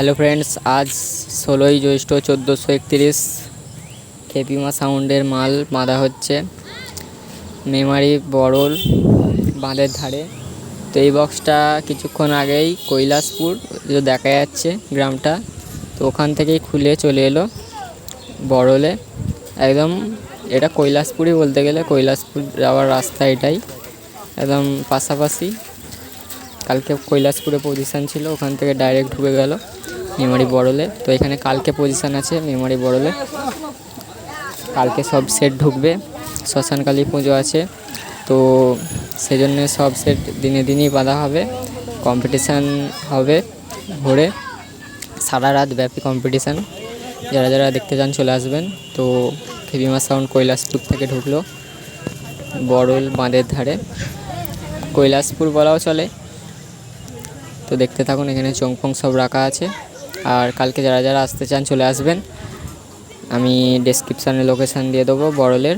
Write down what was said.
Hello friends, আজ ষোলোই জ্যৈষ্ঠ চোদ্দোশো একতিরিশ খেপিমা সাউন্ডের মাল বাঁধা হচ্ছে। মেমারি বড়ল বাঁধের ধারে। তো এই বক্সটা কিছুক্ষণ আগেই কৈলাসপুর দেখা যাচ্ছে গ্রামটা। তো ওখান থেকেই খুলে চলে এলো বড়লে। একদম এটা কৈলাসপুরই বলতে গেলে, কৈলাসপুর যাওয়ার রাস্তা এটাই। একদম পাশাপাশি কালকে কৈলাসপুরে পজিশান ছিল, ওখান থেকে ডাইরেক্ট ঢুকে গেল। মেমারি বড়লে। তো এখানে কালকে পজিশান আছে মেমারি বড়লে। কালকে সব সেট ঢুকবে। শ্মশানকালী পুজো আছে। তো সেজন্য সব সেট দিনে দিনই বাঁধা হবে। কম্পিটিশান হবে ভোরে। সারা রাত ব্যাপী কম্পিটিশান যারা যারা দেখতে চান চলে আসবেন। তো খেবিমা সাউন্ড কৈলাসপুর থেকে ঢুকলো। বড়ল বাঁধের ধারে। কৈলাসপুর বলাও চলে। তো দেখতে থাকুন, এখানে চংফং সব রাখা আছে। আর কালকে যারা যারা আসতে চান চলে আসবেন। আমি ডেসক্রিপশানে লোকেশান দিয়ে দেবো বড়লের।